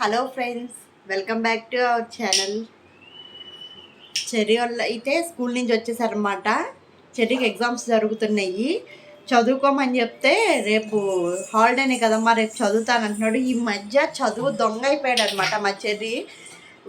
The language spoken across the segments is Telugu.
Hello friends welcome back to our channel Cherry వాళ్ళు అయితే స్కూల్ నుంచి వచ్చేసారనమాట చెర్రీకి ఎగ్జామ్స్ జరుగుతున్నాయి. చదువుకోమని చెప్తే రేపు హాలిడేనే కదమ్మా రేపు చదువుతాను అంటున్నాడు. ఈ మధ్య చదువు దొంగ అయిపోయాడు అనమాట మా చెర్రీ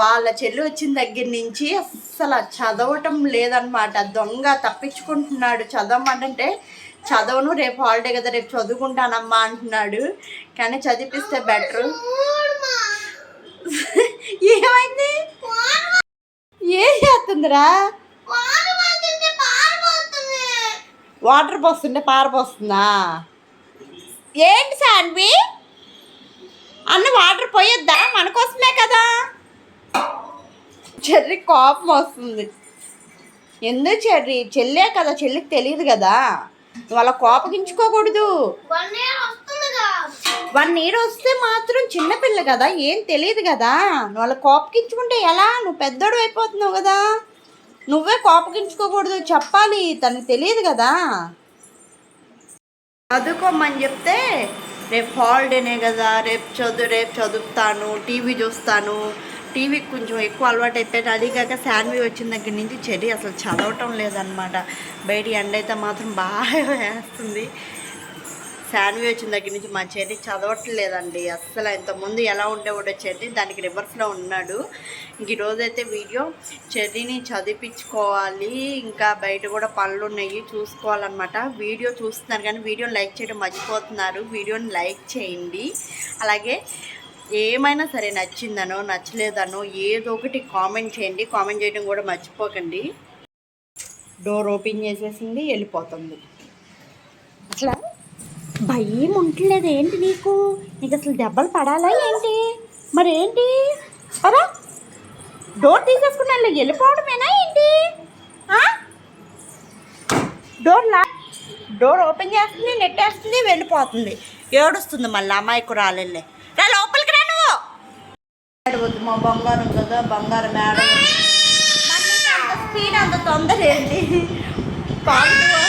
వాళ్ళ చెల్లి వచ్చిన దగ్గర నుంచి అస్సలు చదవటం లేదనమాట దొంగ తప్పించుకుంటున్నాడు. చదవమంటే చదవను రేపు హాలిడే కదా రేపు చదువుకుంటానమ్మా అంటున్నాడు. కానీ చదివిపిస్తే బెటర్ ఏమైంది? ఏం చేస్తుందిరా? వాటర్ పోస్తుంటే పారిపోస్తుందా ఏంటి సాన్వి అన్న వాటర్ పోయొద్దా? మన కోసమే కదా? చెర్రి కోపం వస్తుంది. ఎందుకు చెర్రి? చెల్లే కదా చెల్లికి తెలియదు కదా. వాళ్ళ కోపగించుకోకూడదు. వన్ ఇయర్ వస్తే మాత్రం చిన్నపిల్ల కదా ఏం తెలియదు కదా. నువ్వు కోపగించుకుంటే ఎలా? నువ్వు పెద్దోడు అయిపోతున్నావు కదా. నువ్వే కోపగించుకోకూడదు చెప్పాలి తనకు తెలియదు కదా. చదువుకోమని చెప్తే రేపు హాలిడేనే కదా రేపు చదువు రేపు చదువుతాను టీవీ చూస్తాను. టీవీకి కొంచెం ఎక్కువ అలవాటు అయిపోయాను అది కాక శాన్వి వచ్చిన దగ్గర నుంచి చెడి అసలు చదవటం లేదనమాట బయట ఎండ అయితే మాత్రం బాగా వేస్తుంది. శాన్వి వచ్చిన దగ్గర నుంచి మా చెర్రీ చదవట్లేదండి. అస్సలు ఇంతకుముందు ఎలా ఉండేవాడో చెర్రీ దానికి రివర్స్లో ఉన్నాడు. ఇంక ఈరోజైతే వీడియో చెర్రీని చదివించుకోవాలి. ఇంకా బయట కూడా పనులు ఉన్నాయి చూసుకోవాలన్నమాట. వీడియో చూస్తున్నారు కానీ వీడియో లైక్ చేయడం మర్చిపోతున్నారు. వీడియోని లైక్ చేయండి. అలాగే ఏమైనా సరే నచ్చిందనో నచ్చలేదనో ఏదో ఒకటి కామెంట్ చేయండి. కామెంట్ చేయడం కూడా మర్చిపోకండి. డోర్ ఓపెన్ చేసేసింది వెళ్ళిపోతుంది. అట్లా? భయం ఉండలేదు ఏంటి నీకు? నీకు అసలు దెబ్బలు పడాలా ఏంటి? మరి ఏంటి అరా డోర్ తీసేసుకున్నా వెళ్ళిపోవడమేనా ఏంటి? డోర్ లా? డోర్ ఓపెన్ చేస్తుంది నెట్టేస్తుంది వెళ్ళిపోతుంది. ఏడుస్తుంది మళ్ళీ అమ్మాయికి రాలెళ్ళే రా లోపలికి రా నువ్వు. ఏడవద్దు మా బంగారం కదా బంగారం మేడం స్పీడ్ అంత తొందర ఏంటి? వస్తుంటే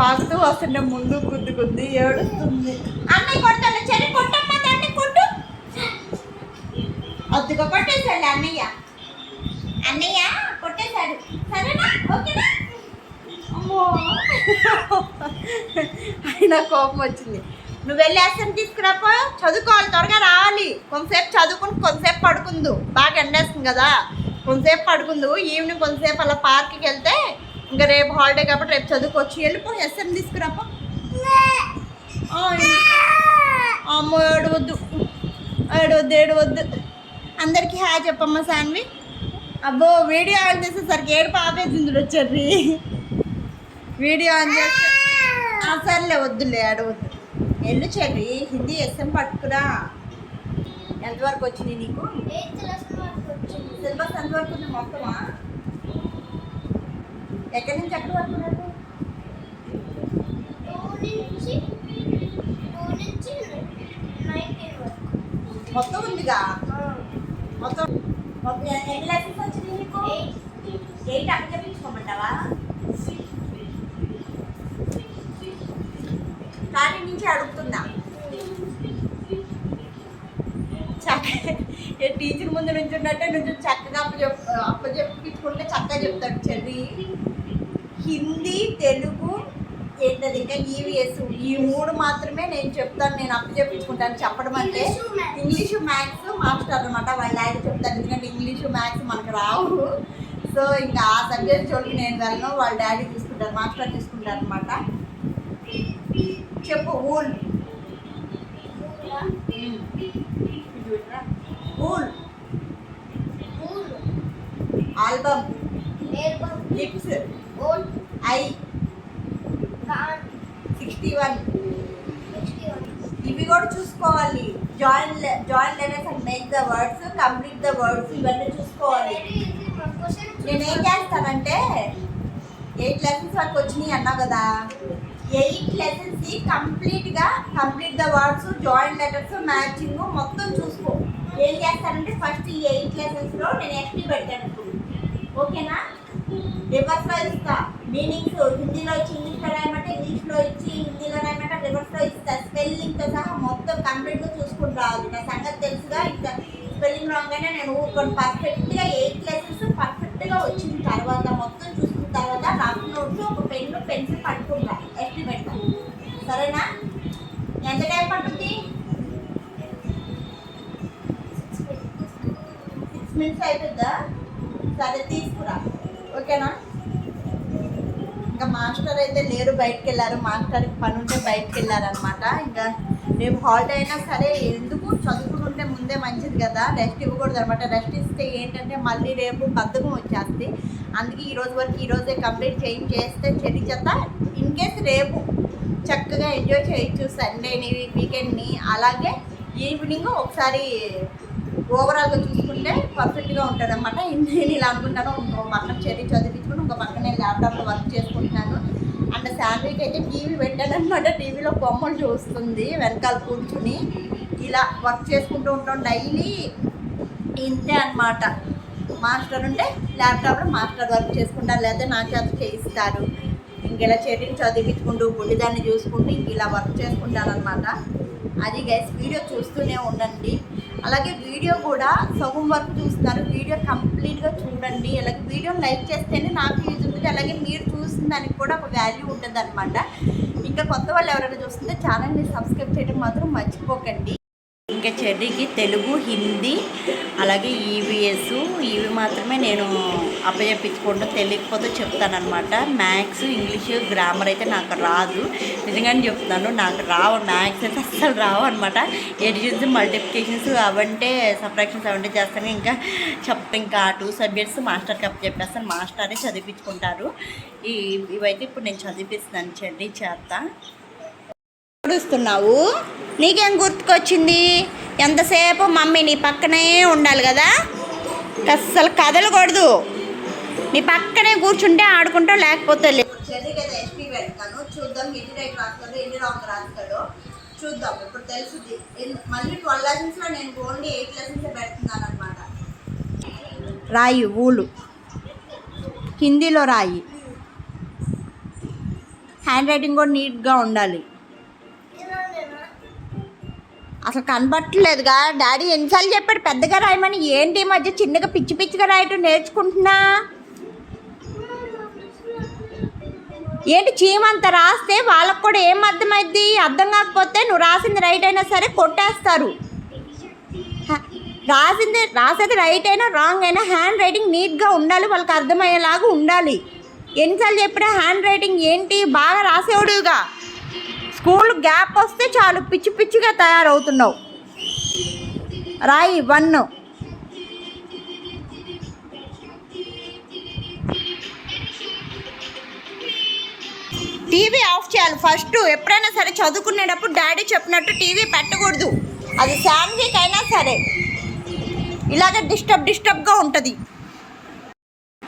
పాకుతూ వస్తుంటే ముందు గుద్ది గుద్ది ఏడుస్తుంది. అన్నయ్య కొడతాను చెరి కొట్టమ్మా దాన్ని కొట్టు. అద్దుగా కొట్టేశాడు అన్నయ్య. అన్నయ్య కొట్టేశాడు. సరేనా? ఓకేనా? అమ్మో. అయినా కోపం వచ్చింది. నువ్వు వెళ్ళి అసలు తీసుకురాపో చదువుకోవాలి త్వరగా రావాలి. కొంతసేపు చదువుకుని కొంతసేపు పడుకుందు. బాగా ఎండేస్తుంది కదా. కొంతసేపు పడుకుందు. ఈవినింగ్ కొంతసేపు అలా పార్క్కి వెళ్తే ఇంకా రేపు హాలిడే కాబట్టి రేపు చదువుకోవచ్చు. వెళ్ళిపో ఎస్ఎం తీసుకురాపో. అమ్మో ఏడవద్దు. ఏడవద్దు ఏడవద్దు. అందరికీ హాయ్ చెప్పమ్మా సాన్వి అబ్బో వీడియో ఆన్ చేసేసరికి ఏడు పాపేసింది వచ్చారు వీడియో ఆన్ చేస్తే సర్లే వద్దులే అడవద్దు ఎల్లు చెర్రి. హిందీ ఎస్ఎం పట్టుకురా. ఎంతవరకు వచ్చింది నీకు? సిలబస్ ఎంతవరకు ఉంది మొత్తమా? ఎక్కడి నుంచి ఎక్కడి వరకు? మొత్తం ఉందిగా? మొత్తం మొత్తం ఎన్ని లెసన్స్ వచ్చినాయి నీకు? ఎయిట్ అక్కడ చెప్పించుకోమంటావా స్టార్టింగ్ నుంచి అడుగుతున్నా. ఏ టీచర్ ముందు నుంచి ఉన్నట్టే నుంచి చక్కగా అప్ప చెప్ అప్ప చెప్పించుకుంటే చక్కగా చెప్తాడు చెల్లి హిందీ తెలుగు ఏంటది ఇంకా ఈవీఎస్ ఈ మూడు మాత్రమే నేను చెప్తాను నేను అప్పు చెప్పించుకుంటాను చెప్పడం అంటే. English, maths. మాస్టర్ అనమాట వాళ్ళ ఆయన చెప్తాను ఎందుకంటే ఇంగ్లీషు మ్యాథ్స్ మనకు రావు. సో ఇంకా ఆ సబ్జెక్ట్ చోటుకి నేను వెళ్ళను వాళ్ళ డాడీ తీసుకుంటారు మాస్టర్ తీసుకుంటారు అనమాట చెప్పు wool. Wool. Album. Lips. Eye. Sixty one. ఇవి కూడా చూసుకోవాలి. Join join letters and make the words complete the words ఇవన్నీ చూసుకోవాలి. నేనేం చేస్తానంటే ఎయిట్ లెసన్స్ వరకు వచ్చినాయి అన్నా కదా. ఎయిట్ లెసన్స్ కంప్లీట్గా complete the words join letters matching మొత్తం చూసుకో. ఏం చేస్తానంటే ఫస్ట్ ఈ ఎయిట్ లెసన్స్లో నేను ఎక్స్పీ పెట్టాను ఓకేనా? రివర్స్లో ఇస్తా. మీనింగ్స్ హిందీలో ఇచ్చి ఇంగ్లీష్లో రాయమంటే ఇంగ్లీష్లో ఇచ్చి హిందీలో రాయమంటే రివర్స్లో ఇస్తా. స్పెల్లింగ్తో సహా మొత్తం కంప్లీట్గా చూసుకుని రావాలి నా సంగతి తెలుసుగా? ఇంకా స్పెల్లింగ్ రాంగ్ అయినా నేను ఊరుకొని. పర్ఫెక్ట్గా ఎయిట్ లెసన్స్ పర్ఫెక్ట్గా వచ్చిన తర్వాత మొత్తం చూసుకున్న తర్వాత రాఫ్ నోట్స్ ఒక పెన్ను పెన్సిల్ పట్టుకుంటా. ఎట్టి పెడతా సరేనా? ఎంత టైం పడుతుంది? సిక్స్ మినిట్స్ అవుతుందా సరే తీసి ఓకేనా? ఇంకా మాస్టర్ అయితే లేరు బయటకు వెళ్ళారు మాస్టర్కి పని ఉంటే బయటకు వెళ్ళారనమాట ఇంకా రేపు హాలిడే అయినా సరే ఎందుకు చదువుకుంటుంటే ముందే మంచిది కదా? రెస్ట్ ఇవ్వకూడదు అనమాట రెస్ట్ ఇస్తే ఏంటంటే మళ్ళీ రేపు బద్ధకం వచ్చేస్తుంది. అందుకే ఈరోజు వరకు ఈ రోజే కంప్లీట్ చేంజ్ చేస్తే చెడి చెత్త. ఇన్ కేస్ రేపు చక్కగా ఎంజాయ్ చేయొచ్చు సండేని వీకెండ్ని అలాగే ఈవినింగ్ ఒకసారి ఓవరాల్గా చూసుకుంటే పర్ఫెక్ట్గా ఉంటుంది అనమాట నేను ఇలా అనుకుంటాను. ఇంకో పక్కన చెర్రీ చదివించుకుని ఇంకో పక్కన నేను ల్యాప్టాప్లో వర్క్ చేసుకుంటున్నాను. అండ్ శాలరీకి అయితే టీవీ పెట్టానమాట టీవీలో బొమ్మలు చూస్తుంది వెనకాల కూర్చుని. ఇలా వర్క్ చేసుకుంటూ ఉంటాం డైలీ. ఇంతే అన్నమాట. మాస్టర్ ఉంటే ల్యాప్టాప్లో మాస్టర్ వర్క్ చేసుకుంటారు. లేకపోతే నా చేత చేయిస్తారు. ఇంక ఇలా చెర్రీని చదివించుకుంటూ బుడ్డిదాన్ని చూసుకుంటూ ఇంక ఇలా వర్క్ చేసుకుంటాను అనమాట అది గైస్ వీడియో చూస్తూనే ఉండండి. అలాగే వీడియో కూడా సగం వరకు చూస్తున్నారు వీడియో కంప్లీట్గా చూడండి. అలాగే వీడియో లైక్ చేస్తేనే నాకు యూజ్ ఉంటుంది. అలాగే మీరు చూసిన దానికి కూడా ఒక వాల్యూ ఉంటుంది అనమాట ఇంకా కొత్త వాళ్ళు ఎవరైనా చూస్తుంటే ఛానల్ని సబ్స్క్రైబ్ చేయడం మాత్రం మర్చిపోకండి. ఇంకా చెర్రీకి తెలుగు హిందీ అలాగే ఈవీఎస్ ఇవి మాత్రమే నేను అప్పచెప్పించుకుంటూ తెలియకపోతే చెప్తానమాట మ్యాథ్స్ ఇంగ్లీష్ గ్రామర్ అయితే నాకు రాదు. నిజంగానే చెప్తున్నాను నాకు రావు. మ్యాథ్స్ అయితే అస్సలు రావు అనమాట ఎడిషన్స్ మల్టిప్లికేషన్స్ అవంటే సబ్ట్రాక్షన్స్ అవంటే చేస్తాను. ఇంకా చెప్తా ఇంకా టూ సబ్జెక్ట్స్ మాస్టర్కి అప్పచెప్పేస్తాను మాస్టరే చదివించుకుంటారు. ఇవైతే ఇప్పుడు నేను చదివిస్తున్నాను చెర్రీ చేత ఏడుస్తున్నావు నీకేం గుర్తుకొచ్చింది? ఎంతసేపు మమ్మీ నీ పక్కనే ఉండాలి కదా? అస్సలు కదలకూడదు. నీ పక్కనే కూర్చుంటే ఆడుకుంటావు లేకపోతే లేదు చెర్రీకి ఎస్పీ పెడతాను. చూద్దాం ఎన్ని రైట్ రాస్తాడో ఎన్ని రాంగ్ రాస్తాడో. చూద్దాం ఇప్పుడు తెలుసుది. ఎన్- మళ్ళీ ట్వెల్వ్ లెసన్స్లో నేను ఓన్లీ ఎయిట్ లెసన్స్ పెడుతున్నాను అనమాట రాయి ఊలు. హిందీలో రాయి. హ్యాండ్ రైటింగ్ కూడా నీట్గా ఉండాలి. అసలు కనబట్టలేదుగా డాడీ ఎన్నిసార్లు చెప్పాడు పెద్దగా రాయమని. ఏంటి ఈ మధ్య చిన్నగా పిచ్చి పిచ్చిగా రాయటం నేర్చుకుంటున్నా? ఏంటి చీమంత రాస్తే వాళ్ళకు కూడా ఏం అర్థమైద్ది? అర్థం కాకపోతే నువ్వు రాసింది రైట్ అయినా సరే కొట్టేస్తారు. రాసింది రాసేది రైట్ అయినా రాంగ్ అయినా హ్యాండ్ రైటింగ్ నీట్గా ఉండాలి వాళ్ళకి అర్థమయ్యేలాగా ఉండాలి. ఎన్నిసార్లు చెప్పినా హ్యాండ్ రైటింగ్ ఏంటి? బాగా రాసేవాడుగా. స్కూల్ గ్యాప్ వస్తే చాలు పిచ్చి పిచ్చిగా తయారవుతున్నావు. రాయి వన్. టీవీ ఆఫ్ చేయాలి ఫస్ట్. ఎప్పుడైనా సరే చదువుకునేటప్పుడు డాడీ చెప్పినట్టు టీవీ పెట్టకూడదు. అది శాండ్విక్ అయినా సరే. ఇలాగ డిస్టర్బ్ డిస్టర్బ్గా ఉంటుంది.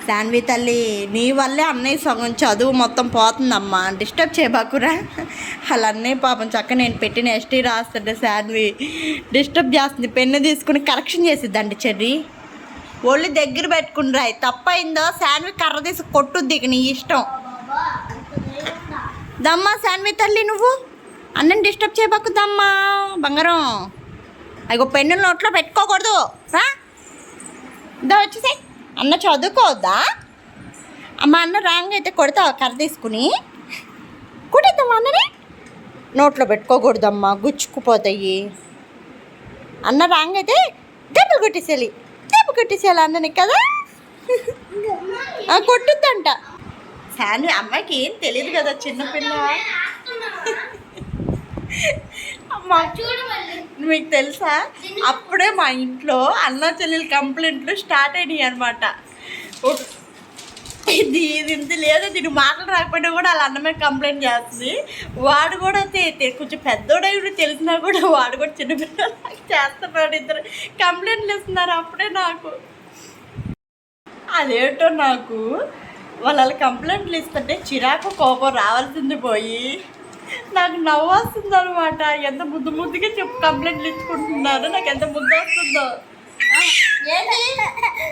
శాన్వి తల్లి నీ వల్లే అన్నయ్య సగం చదువు మొత్తం పోతుందమ్మా. డిస్టర్బ్ చేయబాకురా అలా అన్నయ్య పాపం చక్క నేను పెట్టిన ఎస్టీ రాస్తుంటే శాన్వి డిస్టర్బ్ చేస్తుంది. పెన్ను తీసుకుని కరెక్షన్ చేసిద్దండి చెర్రీ. ఒళ్ళు దగ్గర పెట్టుకుని తప్పైందో? శాన్వి కర్ర తీసి కొట్టుద్ది ఇక నీ ఇష్టం. దమ్మా శాన్వి తల్లి నువ్వు. అన్నని డిస్టర్బ్ చేయబాకు దమ్మా బంగారం. అయ్యో పెన్ను నోట్లో పెట్టుకోకూడదు. దా వచ్చేసాయి. అన్న చదువుకోవద్దా? అమ్మ అన్న రాంగ్ అయితే కొడతావా కర్ర తీసుకుని? కొట్టేద్దామా అన్నని? నోట్లో పెట్టుకోకూడదమ్మా గుచ్చుకుపోతాయి. అన్న రాంగ్ అయితే దెబ్బలు కొట్టేసేయాలి. దెబ్బ కొట్టేసేయాలి అన్నని కదా? కొట్టుద్దంట. శాన్వి అమ్మాయికి ఏం తెలియదు కదా చిన్నపిల్ల మీకు తెలుసా? అప్పుడే మా ఇంట్లో అన్న చెల్లెలు కంప్లైంట్లు స్టార్ట్ అయినాయి అనమాట ఇది ఇది ఇంత లేదు దీని మాటలు రాకపోయినా కూడా వాళ్ళ అన్న మీద కంప్లైంట్ చేస్తుంది. వాడు కూడా కొంచెం పెద్దోడై తెలిసినా కూడా వాడు కూడా చిన్నపిల్లలు చేస్తున్నాడు ఇద్దరు. కంప్లైంట్లు ఇస్తున్నారు అప్పుడే నాకు. అదేంటో నాకు? వాళ్ళ కంప్లైంట్లు ఇస్తుంటే చిరాకు కోపం రావాల్సింది పోయి. నాకు నవ్వు వస్తుంది అనమాట ఎంత ముద్దు ముద్దుగా చెప్పు కంప్లైంట్లు ఇచ్చుకుంటున్నారు నాకు ఎంత ముద్దు వస్తుందో.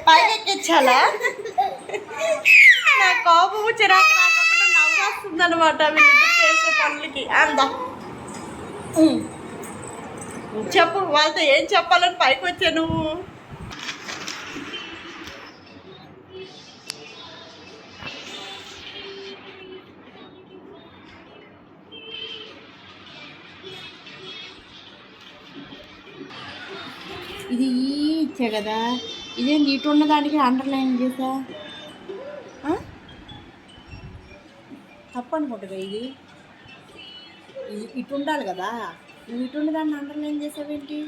పైకెక్కించాలా నా కోపము చిరాకు రాకుండా నవ్వు వస్తుంది అనమాట చేసే పనులకి. అందా. చెప్పు వాళ్ళతో ఏం చెప్పాలని పైకి వచ్చా నువ్వు? ఇది ఈ ఇచ్చా కదా. ఇదేంటి ఇటు ఉన్న దానికి అండర్లైన్ చేసా? ఆ? తప్పు అనుకుంటుంది ఇది. ఇది ఇటు ఉండాలి కదా. నువ్వు ఇటు ఉన్న దాన్ని అండర్లైన్ చేసావేంటి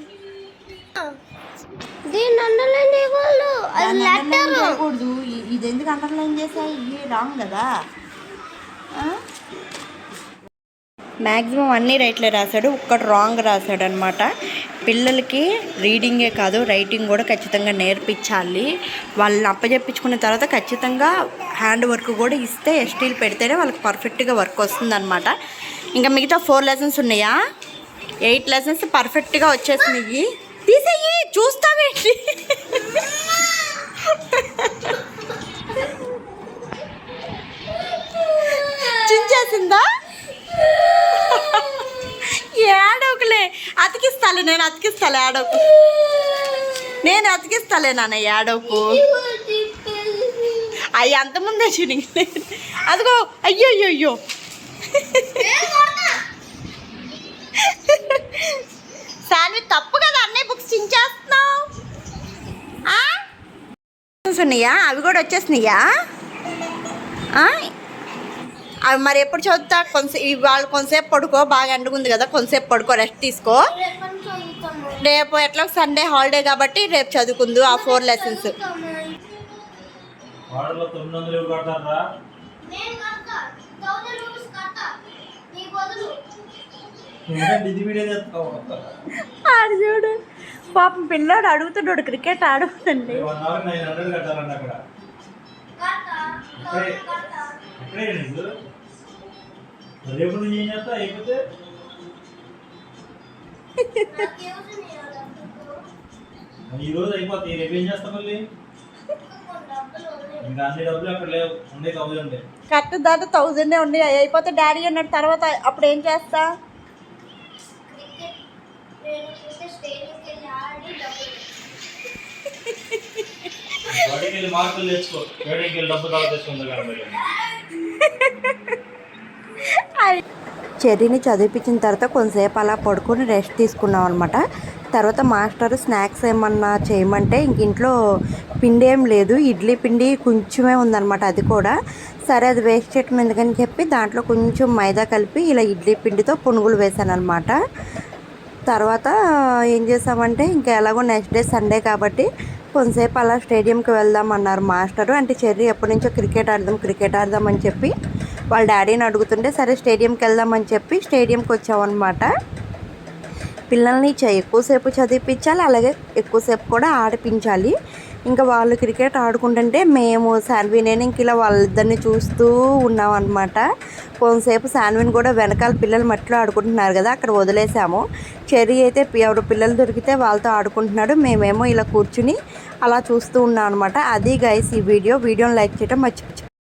దీన్ని అండర్లైన్ చేయకూడదు. అది లెటర్ చేయకూడదు. ఇది ఎందుకు అండర్లైన్ చేసా? ఇది రాంగ్ కదా. మ్యాక్సిమం అన్ని రైట్లే రాశాడు. ఒక్కటి రాంగ్ రాశాడు అనమాట పిల్లలకి రీడింగే కాదు రైటింగ్ కూడా ఖచ్చితంగా నేర్పించాలి. వాళ్ళని అప్పచెప్పించుకున్న తర్వాత ఖచ్చితంగా హ్యాండ్ వర్క్ కూడా ఇస్తే ఎస్టీలు పెడితేనే వాళ్ళకి పర్ఫెక్ట్గా వర్క్ వస్తుందన్నమాట. ఇంకా మిగతా ఫోర్ లెసన్స్ ఉన్నాయా? ఎయిట్ లెసన్స్ పర్ఫెక్ట్గా వచ్చేసినాయి. తీసేయి చూస్తావేంటి? నేను అతికిస్తాలే ఏడవకు నేను అతికిస్తాలే నాన్న ఏడవకు అయ్యి అంతముందే చినిగిలే అదిగో అయ్యో అయ్యో అయ్యో సాన్వి తప్పు కదా అన్నీ బుక్స్ చించేస్తున్నావు? ఉన్నాయా అవి కూడా వచ్చేసినాయా ఆ? అవి మరి ఎప్పుడు చదువుతా? కొంచెం ఇవాళ కొంతసేపు పడుకో బాగా ఎండుగుంది కదా కొంతసేపు పడుకో రెస్ట్ తీసుకో. రేపు ఎట్లా సండే హాలిడే కాబట్టి రేపు చదువుకుందు ఆ ఫోర్ లెసన్స్ ఆడు చూడు. పాపం పిల్లాడు అడుగుతున్నాడు క్రికెట్ నీకు రేపు నుంచి ఏం చేస్తా? అయిపోతే ఈ రోజు అయిపోతాయి రేపు ఏం చేస్తా మళ్ళీ? ఇంకా అన్ని డబ్బులు అక్కడ లేవు. ఉండే థౌసండ్ కరెక్ట్ దాంట్లో థౌజండే ఉండి అయిపోతే డాడీ అన్నాడు తర్వాత అప్పుడు ఏం చేస్తా? వెళ్ళి మార్కులు తెచ్చుకో. వేడికి వెళ్ళి డబ్బు తర్వాత తెచ్చుకుందా కనబడి చెర్రీని చదివిపించిన తర్వాత కొంతసేపు అలా పడుకొని రెస్ట్ తీసుకున్నాం అనమాట తర్వాత మాస్టర్ స్నాక్స్ ఏమన్నా చేయమంటే ఇంక ఇంట్లో పిండి ఏం లేదు. ఇడ్లీ పిండి కొంచెమే ఉందన్నమాట అది కూడా. సరే అది వేస్ట్ చేయటం ఎందుకని చెప్పి దాంట్లో కొంచెం మైదా కలిపి ఇలా ఇడ్లీ పిండితో పునుగులు వేసాను అనమాట తర్వాత ఏం చేసామంటే ఇంకా ఎలాగో నెక్స్ట్ డే సండే కాబట్టి కొంతసేపు అలా స్టేడియంకి వెళ్దాం అన్నారు మాస్టరు. అంటే చెర్రీ ఎప్పటి నుంచో క్రికెట్ ఆడదాం క్రికెట్ ఆడదాం అని చెప్పి వాళ్ళ డాడీని అడుగుతుంటే సరే స్టేడియంకి వెళ్దామని చెప్పి స్టేడియంకి వచ్చామన్నమాట పిల్లల్ని చ- ఎక్కువసేపు చదివించాలి అలాగే ఎక్కువసేపు కూడా ఆడిపించాలి. ఇంకా వాళ్ళు క్రికెట్ ఆడుకుంటుంటే మేము శాన్వి నేను ఇంక ఇలా వాళ్ళిద్దరిని చూస్తూ ఉన్నాం అనమాట కొంతసేపు శాన్విని కూడా వెనకాల పిల్లలు మట్టిలో ఆడుకుంటున్నారు కదా అక్కడ వదిలేసాము. చెర్రీ అయితే ఎవరు పిల్లలు దొరికితే వాళ్ళతో ఆడుకుంటున్నాడు. మేమేమో ఇలా కూర్చుని అలా చూస్తూ ఉన్నాం అనమాట అది గైస్ ఈ వీడియో. వీడియోని లైక్ చేయడం మర్చిపో